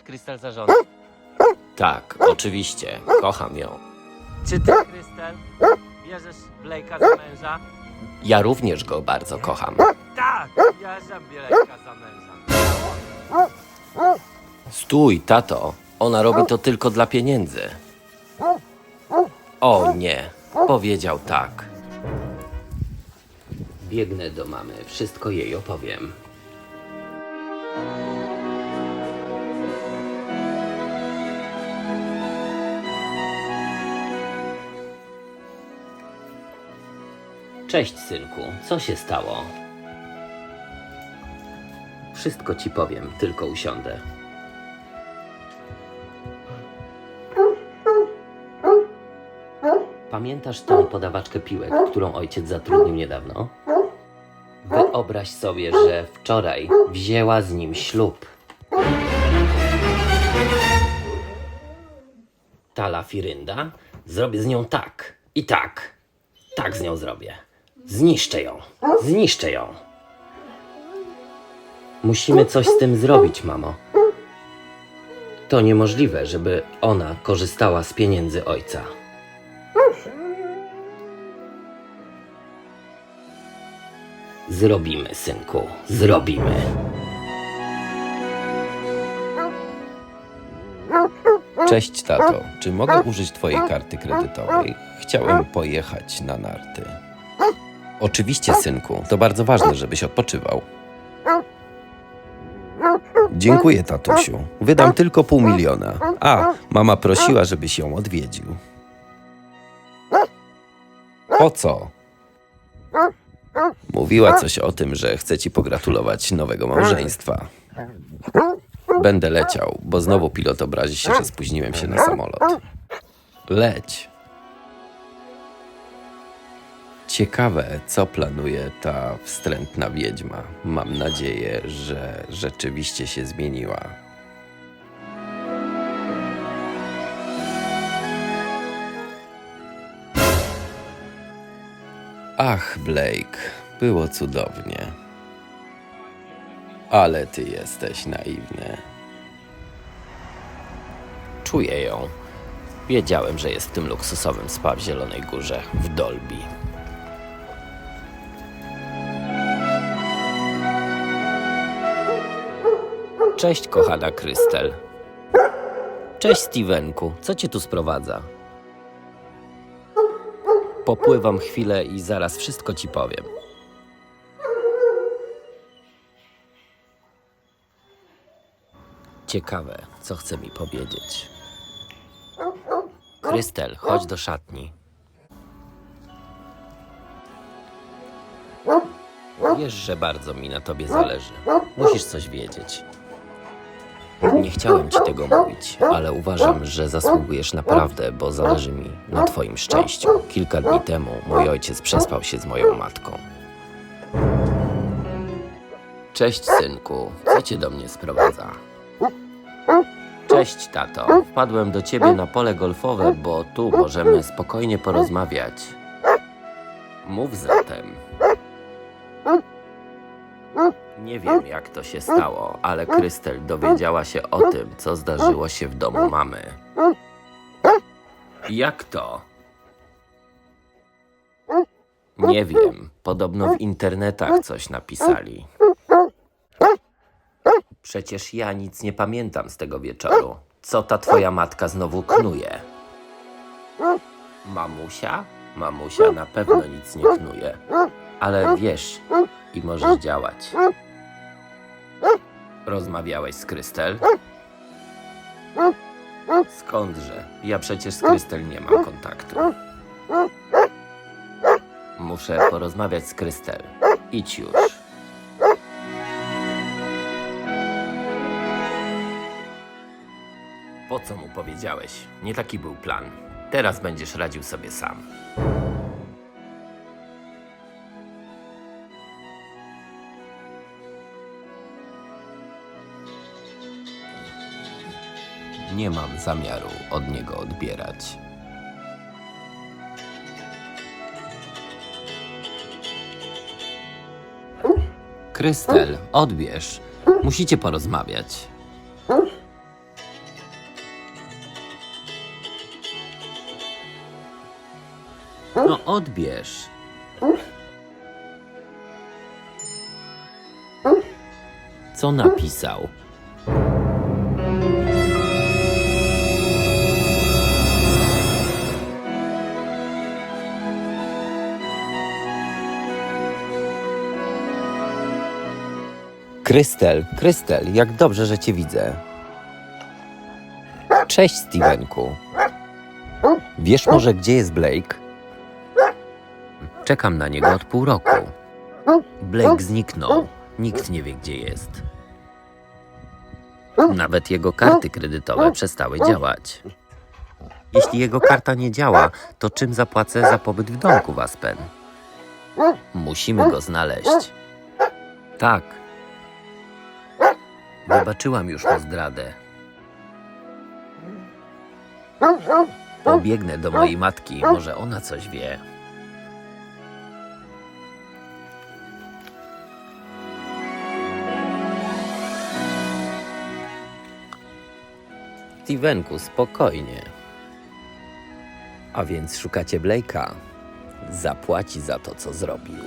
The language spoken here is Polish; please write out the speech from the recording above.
bierzesz Krystal za żonę? Tak, oczywiście. Kocham ją. Czy ty, Krystal, bierzesz Blake'a za męża? Ja również go bardzo kocham. Tak, bierzę Blake'a za męża. Stój, tato. Ona robi to tylko dla pieniędzy. O nie, powiedział tak. Biegnę do mamy, wszystko jej opowiem. Cześć, synku, co się stało? Wszystko ci powiem, tylko usiądę. Pamiętasz tą podawaczkę piłek, którą ojciec zatrudnił niedawno? Wyobraź sobie, że wczoraj wzięła z nim ślub. Ta lafirynda? Zrobię z nią tak i tak. Tak z nią zrobię. Zniszczę ją. Zniszczę ją. Musimy coś z tym zrobić, mamo. To niemożliwe, żeby ona korzystała z pieniędzy ojca. Zrobimy, synku, zrobimy. Cześć, tato. Czy mogę użyć twojej karty kredytowej? Chciałem pojechać na narty. Oczywiście, synku. To bardzo ważne, żebyś odpoczywał. Dziękuję, tatusiu. Wydam tylko pół miliona. A, mama prosiła, żebyś ją odwiedził. Po co? Mówiła coś o tym, że chce ci pogratulować nowego małżeństwa. Będę leciał, bo znowu pilot obrazi się, że spóźniłem się na samolot. Leć. Ciekawe, co planuje ta wstrętna wiedźma. Mam nadzieję, że rzeczywiście się zmieniła. Ach, Blake, było cudownie. Ale ty jesteś naiwny. Czuję ją. Wiedziałem, że jest w tym luksusowym spa w Zielonej Górze, w Dolby. Cześć, kochana Krystel. Cześć, Stevenku. Co cię tu sprowadza? Popływam chwilę i zaraz wszystko ci powiem. Ciekawe, co chce mi powiedzieć. Krystel, chodź do szatni. Wiesz, że bardzo mi na tobie zależy. Musisz coś wiedzieć. Nie chciałem ci tego mówić, ale uważam, że zasługujesz naprawdę, bo zależy mi na twoim szczęściu. Kilka dni temu mój ojciec przespał się z moją matką. Cześć, synku. Co cię do mnie sprowadza? Cześć, tato. Wpadłem do ciebie na pole golfowe, bo tu możemy spokojnie porozmawiać. Mów zatem. Nie wiem, jak to się stało, ale Krystel dowiedziała się o tym, co zdarzyło się w domu mamy. Jak to? Nie wiem. Podobno w internetach coś napisali. Przecież ja nic nie pamiętam z tego wieczoru. Co ta twoja matka znowu knuje? Mamusia? Mamusia na pewno nic nie knuje. Ale wiesz i możesz działać. Rozmawiałeś z Krystel? Skądże? Ja przecież z Krystel nie mam kontaktu. Muszę porozmawiać z Krystel. Idź już. Po co mu powiedziałeś? Nie taki był plan. Teraz będziesz radził sobie sam. nie mam zamiaru od niego odbierać. Krystel, odbierz. Musicie porozmawiać. No odbierz. Co napisał? Krystel, Krystel, jak dobrze, że cię widzę. Cześć, Stevenku. Wiesz może, gdzie jest Blake? Czekam na niego od pół roku. Blake zniknął. Nikt nie wie, gdzie jest. Nawet jego karty kredytowe przestały działać. Jeśli jego karta nie działa, to czym zapłacę za pobyt w domku w Aspen? Musimy go znaleźć. Tak. Wybaczyłam już mu zdradę. Pobiegnę do mojej matki, może ona coś wie. Stevenku, spokojnie. A więc szukacie Blake'a. Zapłaci za to, co zrobił.